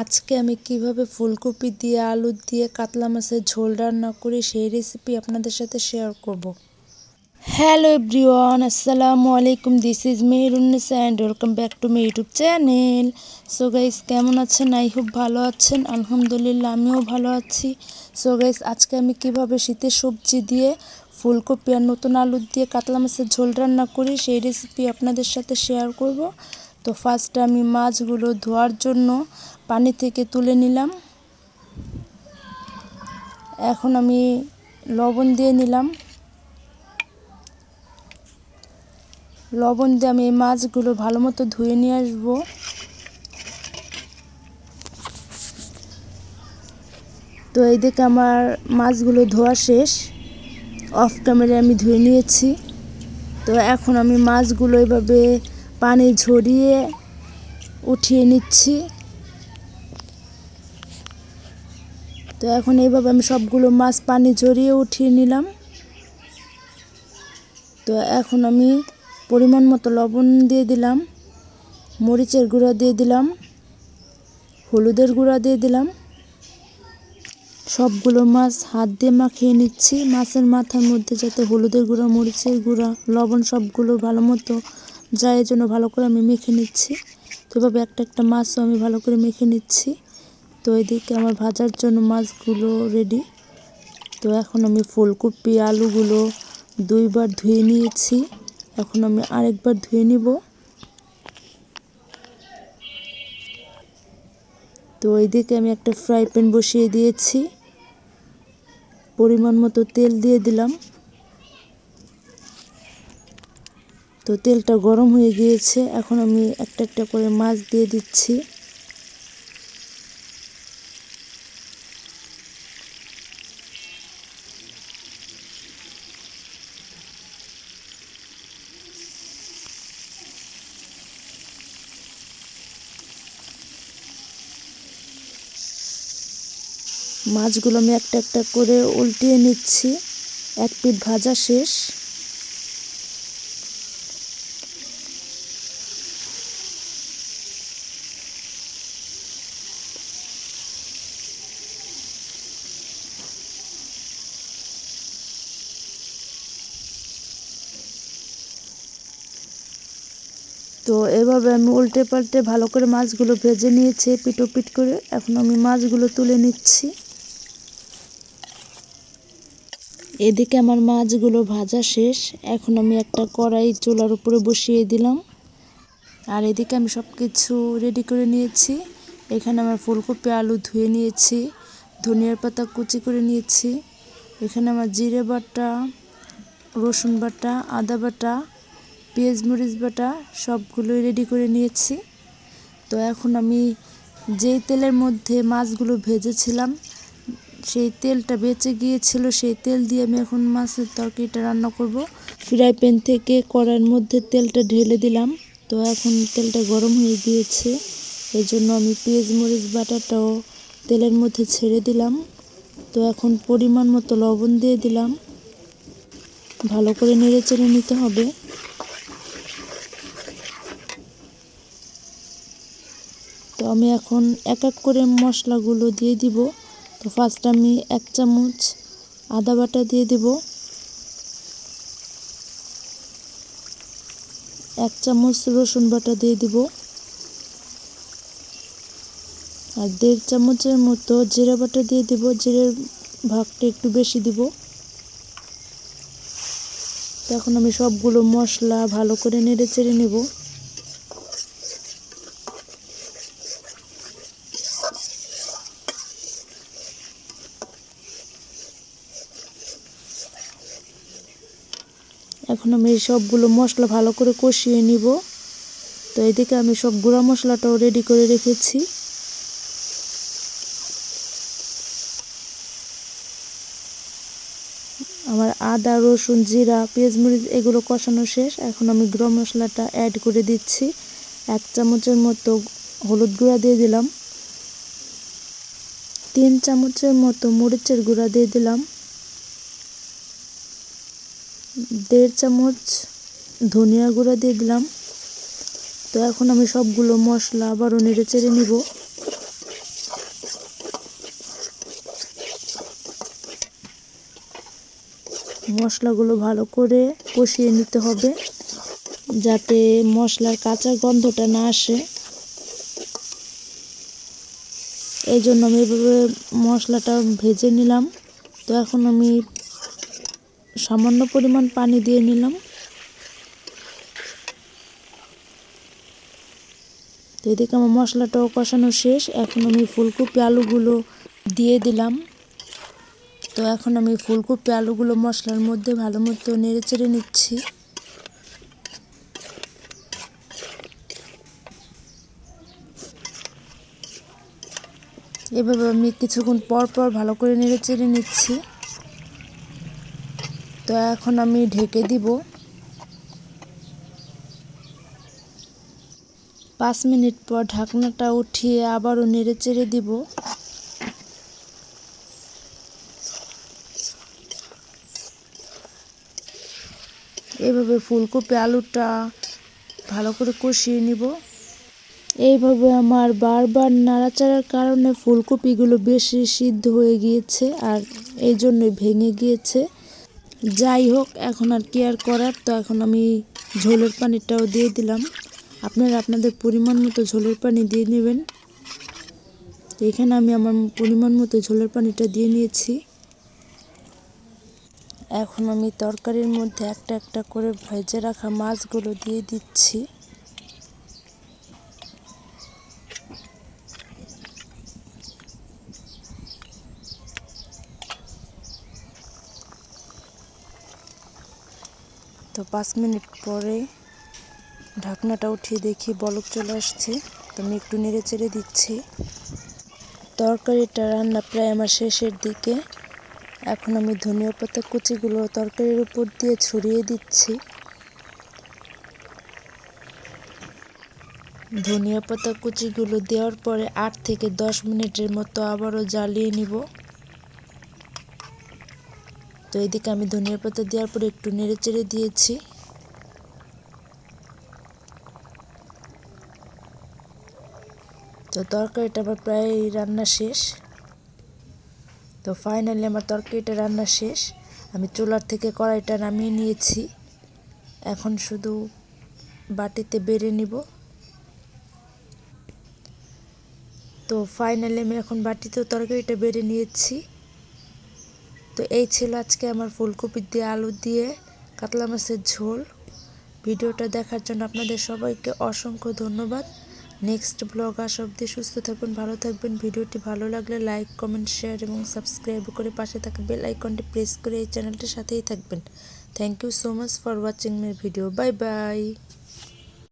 আজকে আমি কীভাবে ফুলকপি দিয়ে, আলু দিয়ে, কাতলা মাছের ঝোল রান্না করি সেই রেসিপি আপনাদের সাথে শেয়ার করব। হ্যালো এভরিওয়ান আসসালামু আলাইকুম this is Mehrunnisa and welcome back to my YouTube channel so guys কেমন আছেন? আই হোপ ভালো আছেন। আলহামদুলিল্লাহ, আমিও ভালো আছি। সো গাইস আজকে আমি কীভাবে শীতের সবজি দিয়ে ফুলকপি আর নতুন আলু দিয়ে কাতলা মাছের ঝোল রান্না করি সেই রেসিপি আপনাদের সাথে শেয়ার করব। তো ফার্স্টে আমি মাছগুলো ধোয়ার জন্য পানি থেকে তুলে নিলাম। এখন আমি লবণ দিয়ে নিলাম। লবণ দিয়ে আমি এই মাছগুলো ভালো মতো ধুয়ে নিয়ে আসব। তো এই দিকে আমার মাছগুলো ধোয়া শেষ। অফ ক্যামেরায় আমি ধুয়ে নিয়েছি। তো এখন আমি মাছগুলো এভাবে পানি ঝরিয়ে উঠিয়ে নিচ্ছি। তো এখন এইভাবে আমি সবগুলো মাছ পানি ঝরিয়ে উঠিয়ে নিলাম। তো এখন আমি পরিমাণ মতো লবণ দিয়ে দিলাম, মরিচের গুঁড়া দিয়ে দিলাম, হলুদের গুঁড়া দিয়ে দিলাম। সবগুলো মাছ হাত দিয়ে মাখিয়ে নিচ্ছি, মাছের মাথার মধ্যে যাতে হলুদের গুঁড়া, মরিচের গুঁড়া, লবণ সবগুলো ভালো মতো যায় জন্য ভালো করে আমি মেখে নিচ্ছি। তো এভাবে একটা একটা মাছও আমি ভালো করে মেখে নিচ্ছি। তো এদিকে আমার ভাজার জন্য মাছগুলো রেডি তো এখন আমি ফুলকপি, আলুগুলো দুইবার ধুয়ে নিয়েছি। এখন আমি আরেকবার ধুয়ে নিব। তো এইদিকে আমি একটা ফ্রাই প্যান বসিয়ে দিয়েছি। পরিমাণ মতো তেল দিয়ে দিলাম। তো তেলটা গরম হয়ে গিয়েছে। এখন আমি একটা একটা করে মাছ দিয়ে দিচ্ছি। মাছগুলো আমি একটা একটা করে উল্টিয়ে নিচ্ছি। এক পিঠ ভাজা শেষ। তো এভাবে আমি উল্টে পাল্টে ভালো করে মাছগুলো ভেজে নিয়েছি পিটো পিট করে। এখন আমি মাছগুলো তুলে নিচ্ছি। এদিকে আমার মাছগুলো ভাজা শেষ। এখন আমি একটা কড়াই চুলার উপরে বসিয়ে দিলাম। আর এদিকে আমি সব কিছু রেডি করে নিয়েছি। এখানে আমার ফুলকপি, আলু ধুয়ে নিয়েছি। ধনিয়ার পাতা কুচি করে নিয়েছি। এখানে আমার জিরে বাটা, রসুন বাটা, আদা বাটা, পেঁয়াজ, মরিচ বাটা সবগুলোই রেডি করে নিয়েছি। তো এখন আমি যেই তেলের মধ্যে মাছগুলো ভেজেছিলাম সেই তেলটা বেঁচে গিয়েছিল, সেই তেল দিয়ে আমি এখন মাছের তরকারিটা রান্না করব। ফ্রাই প্যান থেকে কড়াইয়ের মধ্যে তেলটা ঢেলে দিলাম। তো এখন তেলটা গরম হয়ে গিয়েছে। এই জন্য আমি পেঁয়াজ, মরিচ, বাটাটাও তেলের মধ্যে ছেড়ে দিলাম। তো এখন পরিমাণ মতো লবণ দিয়ে দিলাম। ভালো করে নেড়ে চেড়ে নিতে হবে। তো আমি এখন এক এক করে মশলাগুলো দিয়ে দিব। তো ফার্স্ট আমি এক চামচ আদা বাটা দিয়ে দিব। এক চামচ রসুন বাটা দিয়ে দিব। আর দেড় চামচের মতো জিরা বাটা দিয়ে দিব, জিরের ভাগটা একটু বেশি দিব। এখন আমি সবগুলো মশলা ভালো করে নেড়ে চেড়ে নেব। এখন আমি সবগুলো মশলা ভালো করে কষিয়ে নিব। তো এদিকে আমি সব গুঁড়া মশলাটাও রেডি করে রেখেছি। আমার আদা, রসুন, জিরা পেঁয়াজ মরিচ এগুলো কষানো শেষ। এখন আমি গুঁড়ো মশলাটা অ্যাড করে দিচ্ছি। এক চামচের মতো হলুদ গুঁড়া দিয়ে দিলাম। তিন চামচের মতো মরিচের গুঁড়া দিয়ে দিলাম। দেড় চামচ ধনিয়া গুঁড়া দিয়ে দিলাম। তো এখন আমি সবগুলো মশলা আবারও নেড়ে চেড়ে নিব। মশলাগুলো ভালো করে কষিয়ে নিতে হবে যাতে মশলার কাঁচা গন্ধটা না আসে। এই জন্য আমি এভাবে মশলাটা ভেজে নিলাম। তো এখন আমি সামান্য পরিমাণ পানি দিয়ে নিলাম। এদিকে আমার মশলাটাও কষানো শেষ। এখন আমি ফুলকপি আলুগুলো দিয়ে দিলাম। তো এখন আমি ফুলকপি আলুগুলো মশলার মধ্যে ভালো মতো নেড়ে চেড়ে নিচ্ছি। এভাবে আমি কিছুক্ষণ পর পর ভালো করে নেড়ে চেড়ে নিচ্ছি। তো এখন আমি ঢেকে দিব। পাঁচ মিনিট পর ঢাকনাটা উঠিয়ে আবারও নেড়ে চেড়ে দিব। এভাবে ফুলকপি আলুটা ভালো করে কষিয়ে নিব। এইভাবে আমার বারবার নাড়াচাড়ার কারণে ফুলকপিগুলো বেশি সিদ্ধ হয়ে গিয়েছে আর এই জন্যই ভেঙে গিয়েছে। যাই হোক, এখন আর কি আর করার? তো এখন আমি ঝোলের পানিটাও দিয়ে দিলাম। আপনারা আপনাদের পরিমাণ মতো ঝোলের পানি দিয়ে নেবেন। এখানে আমি আমার পরিমাণ মতো ঝোলের পানিটা দিয়ে নিয়েছি। এখন আমি তরকারির মধ্যে একটা একটা করে ভেজে রাখা মাছগুলো দিয়ে দিচ্ছি। তো পাঁচ মিনিট পরে ঢাকনাটা উঠিয়ে দেখি বলক চলে আসছে। তো আমি একটু নেড়ে চেড়ে দিচ্ছি। তরকারিটা রান্না প্রায় আমার শেষের দিকে। এখন আমি ধনিয়া পাতা কুচিগুলো তরকারির উপর দিয়ে ছড়িয়ে দিচ্ছি। ধনিয়া পাতা কুচিগুলো দেওয়ার পরে আট থেকে দশ মিনিটের মতো আবারও জ্বালিয়ে নিব। তো এদিকে আমি ধনিয়া পাতা দেওয়ার পরে একটু নেড়ে চেড়ে দিয়েছি। তো তরকারিটা আমার প্রায় রান্না শেষ। তো ফাইনালি আমার তরকারিটা রান্না শেষ। আমি চুলার থেকে কড়াইটা নামিয়ে নিয়েছি। এখন শুধু বাটিতে বেড়ে নিব। তো ফাইনালি আমি এখন বাটিতেও তরকারিটা বেড়ে নিয়েছি। তো এই ছিল আজকে আমার ফুলকপি দিয়ে আলু দিয়ে কাতলা মাছের ঝোল। ভিডিওটা দেখার জন্য আপনাদের সবাইকে অসংখ্য ধন্যবাদ। নেক্সট ব্লগ আসা অব্দি সুস্থ থাকবেন ভালো থাকবেন। ভিডিওটি ভালো লাগলে লাইক কমেন্ট শেয়ার এবং সাবস্ক্রাইব করে পাশে থাকা বেল আইকনটি প্রেস করে এই চ্যানেলটির সাথেই থাকবেন। Thank you so much for watching my video bye bye